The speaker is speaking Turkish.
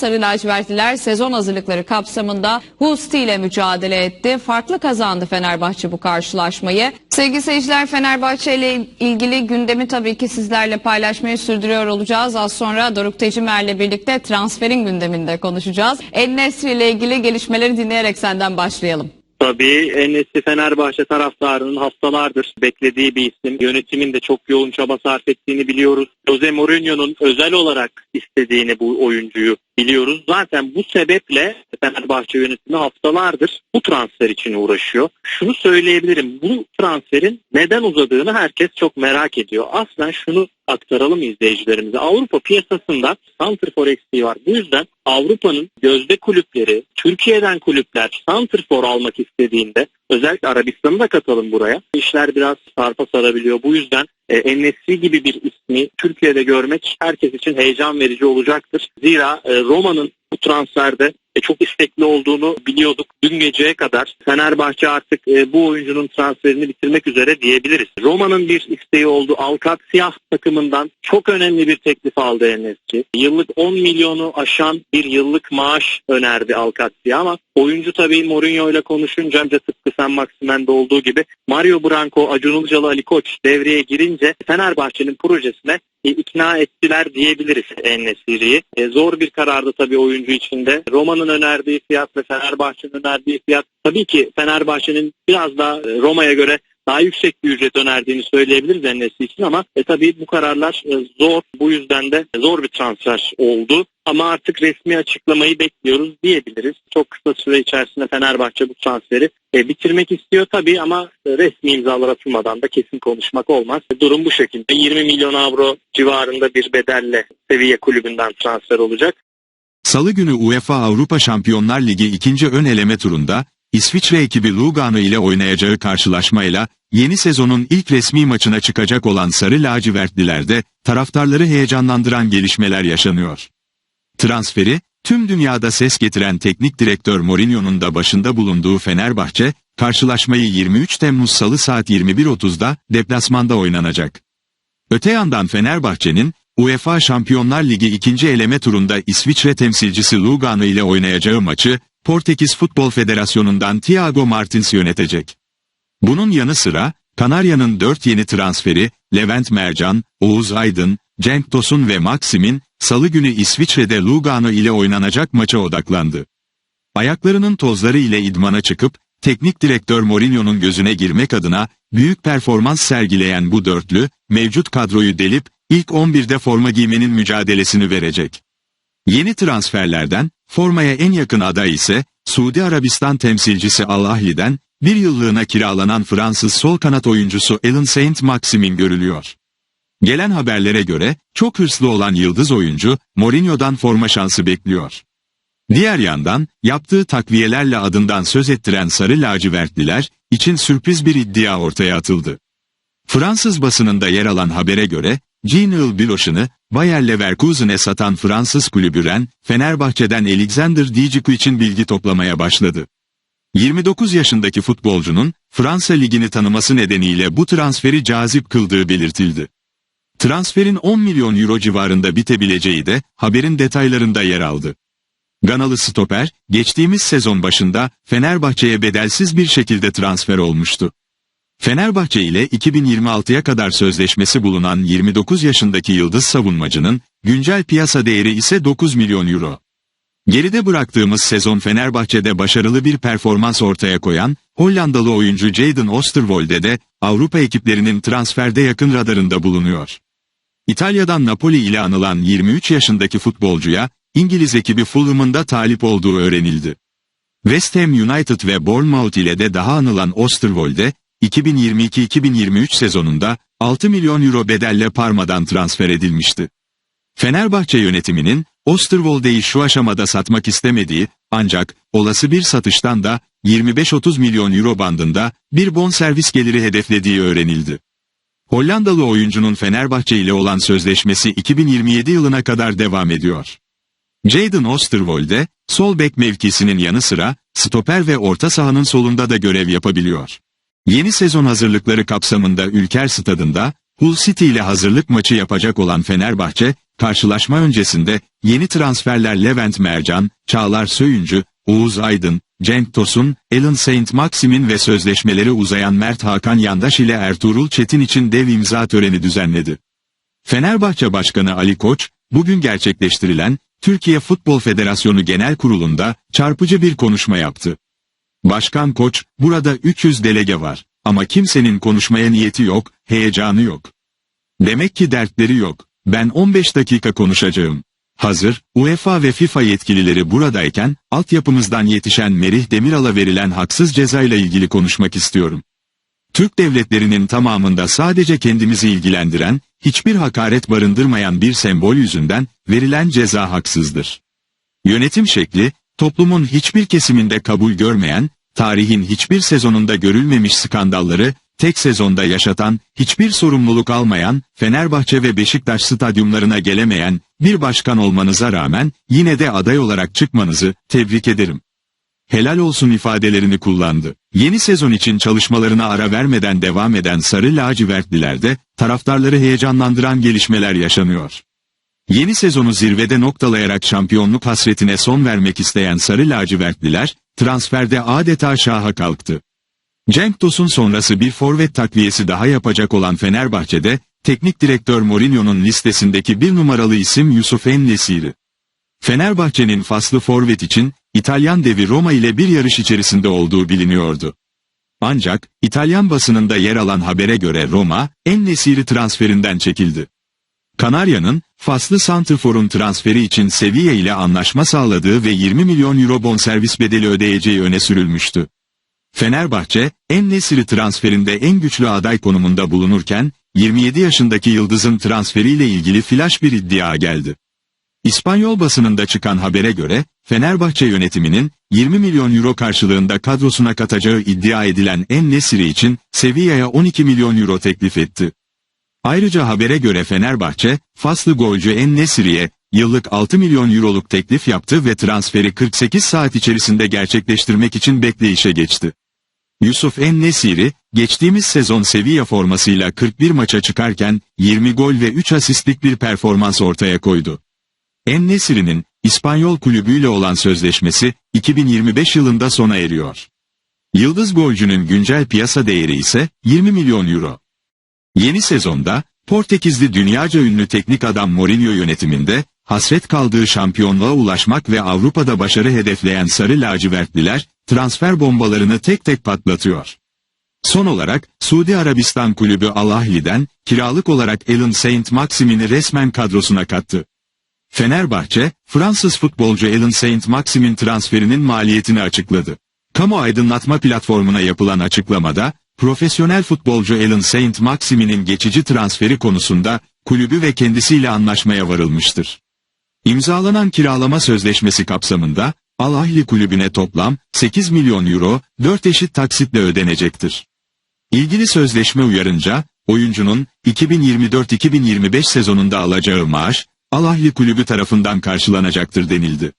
Sarı lacivertliler sezon hazırlıkları kapsamında Husti ile mücadele etti. Farklı kazandı Fenerbahçe bu karşılaşmayı. Sevgili seyirciler Fenerbahçe ile ilgili gündemi tabii ki sizlerle paylaşmayı sürdürüyor olacağız. Az sonra Doruk Tecimer'le birlikte transferin gündeminde konuşacağız. En ile ilgili gelişmeleri dinleyerek senden başlayalım. Tabii Enes'i Fenerbahçe taraftarının haftalardır beklediği bir isim. Yönetimin de çok yoğun çaba sarf ettiğini biliyoruz. Jose Mourinho'nun özel olarak istediğini bu oyuncuyu biliyoruz. Zaten bu sebeple Fenerbahçe yönetimi haftalardır bu transfer için uğraşıyor. Şunu söyleyebilirim. Bu transferin neden uzadığını herkes çok merak ediyor. Aslen şunu aktaralım izleyicilerimize. Avrupa piyasasında santrfor eksiği var. Bu yüzden Avrupa'nın gözde kulüpleri, Türkiye'den kulüpler santrfor almak istediğinde özellikle Arabistan'ı da katalım buraya. İşler biraz sarpa sarabiliyor. Bu yüzden e, Enesri gibi bir ismi Türkiye'de görmek herkes için heyecan verici olacaktır. Zira e, Roma'nın bu transferde e, çok istekli olduğunu biliyorduk. Dün geceye kadar Fenerbahçe artık e, bu oyuncunun transferini bitirmek üzere diyebiliriz. Roma'nın bir isteği oldu. Alkat Siyah takımından çok önemli bir teklif aldı Enes'i. Yıllık 10 milyonu aşan bir yıllık maaş önerdi Alkat Siyah ama oyuncu tabii Mourinho ile konuşunca tıpkı Sen Maximen'de olduğu gibi Mario Branco, Acun Ilıcalı, Ali Koç devreye girince Fenerbahçe'nin projesine e, ikna ettiler diyebiliriz En-Nesyri'yi. E, zor bir karardı tabii oyuncu içinde. Roma'nın önerdiği fiyat ve Fenerbahçe'nin önerdiği fiyat tabii ki Fenerbahçe'nin biraz daha e, Roma'ya göre daha yüksek bir ücret önerdiğini söyleyebiliriz Enes'i için ama e, tabii bu kararlar e, zor. Bu yüzden de zor bir transfer oldu. Ama artık resmi açıklamayı bekliyoruz diyebiliriz. Çok kısa süre içerisinde Fenerbahçe bu transferi e, bitirmek istiyor tabii ama e, resmi imzalar atılmadan da kesin konuşmak olmaz. E, durum bu şekilde. 20 milyon avro civarında bir bedelle seviye kulübünden transfer olacak. Salı günü UEFA Avrupa Şampiyonlar Ligi ikinci ön eleme turunda İsviçre ekibi Lugano ile oynayacağı karşılaşmayla yeni sezonun ilk resmi maçına çıkacak olan Sarı Lacivertlilerde taraftarları heyecanlandıran gelişmeler yaşanıyor. Transferi, tüm dünyada ses getiren teknik direktör Mourinho'nun da başında bulunduğu Fenerbahçe, karşılaşmayı 23 Temmuz Salı saat 21.30'da deplasmanda oynanacak. Öte yandan Fenerbahçe'nin UEFA Şampiyonlar Ligi ikinci eleme turunda İsviçre temsilcisi Lugano ile oynayacağı maçı Portekiz Futbol Federasyonu'ndan Thiago Martins yönetecek. Bunun yanı sıra Kanarya'nın 4 yeni transferi Levent Mercan, Oğuz Aydın, Cenk Tosun ve Maxim'in salı günü İsviçre'de Lugano ile oynanacak maça odaklandı. Ayaklarının tozları ile idmana çıkıp teknik direktör Mourinho'nun gözüne girmek adına büyük performans sergileyen bu dörtlü mevcut kadroyu delip ilk 11'de forma giymenin mücadelesini verecek. Yeni transferlerden formaya en yakın aday ise Suudi Arabistan temsilcisi Al Ahli'den bir yıllığına kiralanan Fransız sol kanat oyuncusu Alan Saint Maximin görülüyor. Gelen haberlere göre çok hırslı olan yıldız oyuncu Mourinho'dan forma şansı bekliyor. Diğer yandan yaptığı takviyelerle adından söz ettiren Sarı Lacivertliler için sürpriz bir iddia ortaya atıldı. Fransız basınında yer alan habere göre Genial Biloş'unu Bayer Leverkusen'e satan Fransız kulübü Ren, Fenerbahçe'den Alexander Djiku için bilgi toplamaya başladı. 29 yaşındaki futbolcunun Fransa Ligi'ni tanıması nedeniyle bu transferi cazip kıldığı belirtildi. Transferin 10 milyon euro civarında bitebileceği de haberin detaylarında yer aldı. Ganalı stoper, geçtiğimiz sezon başında Fenerbahçe'ye bedelsiz bir şekilde transfer olmuştu. Fenerbahçe ile 2026'ya kadar sözleşmesi bulunan 29 yaşındaki yıldız savunmacının güncel piyasa değeri ise 9 milyon euro. Geride bıraktığımız sezon Fenerbahçe'de başarılı bir performans ortaya koyan Hollandalı oyuncu Jadon Osterwolde de Avrupa ekiplerinin transferde yakın radarında bulunuyor. İtalya'dan Napoli ile anılan 23 yaşındaki futbolcuya İngiliz ekibi Fulham'ın da talip olduğu öğrenildi. West Ham United ve Bournemouth ile de daha anılan Osterwolde, 2022-2023 sezonunda 6 milyon euro bedelle Parma'dan transfer edilmişti. Fenerbahçe yönetiminin Osterwolde'yi şu aşamada satmak istemediği ancak olası bir satıştan da 25-30 milyon euro bandında bir bonservis geliri hedeflediği öğrenildi. Hollandalı oyuncunun Fenerbahçe ile olan sözleşmesi 2027 yılına kadar devam ediyor. Jadon Osterwolde, sol bek mevkisinin yanı sıra stoper ve orta sahanın solunda da görev yapabiliyor. Yeni sezon hazırlıkları kapsamında Ülker Stadında Hull City ile hazırlık maçı yapacak olan Fenerbahçe, karşılaşma öncesinde yeni transferler Levent Mercan, Çağlar Söyüncü, Oğuz Aydın, Cenk Tosun, Alan Saint Maximin ve sözleşmeleri uzayan Mert Hakan Yandaş ile Ertuğrul Çetin için dev imza töreni düzenledi. Fenerbahçe Başkanı Ali Koç, bugün gerçekleştirilen Türkiye Futbol Federasyonu Genel Kurulu'nda çarpıcı bir konuşma yaptı. Başkan Koç, burada 300 delege var ama kimsenin konuşmaya niyeti yok, heyecanı yok. Demek ki dertleri yok. Ben 15 dakika konuşacağım. Hazır, UEFA ve FIFA yetkilileri buradayken, altyapımızdan yetişen Merih Demiral'a verilen haksız cezayla ilgili konuşmak istiyorum. Türk devletlerinin tamamında sadece kendimizi ilgilendiren, hiçbir hakaret barındırmayan bir sembol yüzünden verilen ceza haksızdır. Yönetim şekli, toplumun hiçbir kesiminde kabul görmeyen, tarihin hiçbir sezonunda görülmemiş skandalları, tek sezonda yaşatan, hiçbir sorumluluk almayan, Fenerbahçe ve Beşiktaş stadyumlarına gelemeyen bir başkan olmanıza rağmen yine de aday olarak çıkmanızı tebrik ederim. Helal olsun ifadelerini kullandı. Yeni sezon için çalışmalarına ara vermeden devam eden Sarı Lacivertlilerde taraftarları heyecanlandıran gelişmeler yaşanıyor. Yeni sezonu zirvede noktalayarak şampiyonluk hasretine son vermek isteyen Sarı Lacivertliler, transferde adeta şaha kalktı. Cenk Tosun sonrası bir forvet takviyesi daha yapacak olan Fenerbahçe'de, teknik direktör Mourinho'nun listesindeki bir numaralı isim Yusuf En-Nesiri. Fenerbahçe'nin faslı forvet için, İtalyan devi Roma ile bir yarış içerisinde olduğu biliniyordu. Ancak, İtalyan basınında yer alan habere göre Roma, En-Nesiri transferinden çekildi. Kanarya'nın, faslı Santrfor'un transferi için Sevilla ile anlaşma sağladığı ve 20 milyon euro bonservis bedeli ödeyeceği öne sürülmüştü. Fenerbahçe, En-Nesiri transferinde en güçlü aday konumunda bulunurken, 27 yaşındaki Yıldız'ın transferiyle ilgili flash bir iddia geldi. İspanyol basınında çıkan habere göre, Fenerbahçe yönetiminin 20 milyon euro karşılığında kadrosuna katacağı iddia edilen En-Nesiri için Sevilla'ya 12 milyon euro teklif etti. Ayrıca habere göre Fenerbahçe, Faslı golcü En-Nesiri'ye yıllık 6 milyon euroluk teklif yaptı ve transferi 48 saat içerisinde gerçekleştirmek için bekleyişe geçti. Yusuf En-Nesiri, geçtiğimiz sezon Sevilla formasıyla 41 maça çıkarken 20 gol ve 3 asistlik bir performans ortaya koydu. En-Nesiri'nin İspanyol kulübüyle olan sözleşmesi 2025 yılında sona eriyor. Yıldız golcünün güncel piyasa değeri ise 20 milyon euro. Yeni sezonda Portekizli dünyaca ünlü teknik adam Mourinho yönetiminde hasret kaldığı şampiyonluğa ulaşmak ve Avrupa'da başarı hedefleyen Sarı Lacivertliler transfer bombalarını tek tek patlatıyor. Son olarak Suudi Arabistan kulübü Al Ahli'den kiralık olarak Alan Saint Maximin'i resmen kadrosuna kattı. Fenerbahçe, Fransız futbolcu Alan Saint Maximin transferinin maliyetini açıkladı. Kamu aydınlatma platformuna yapılan açıklamada, profesyonel futbolcu Alan Saint Maximin'in geçici transferi konusunda kulübü ve kendisiyle anlaşmaya varılmıştır. İmzalanan kiralama sözleşmesi kapsamında, Al Ahli kulübüne toplam 8 milyon euro 4 eşit taksitle ödenecektir. İlgili sözleşme uyarınca, oyuncunun 2024-2025 sezonunda alacağı maaş, Al Ahli kulübü tarafından karşılanacaktır denildi.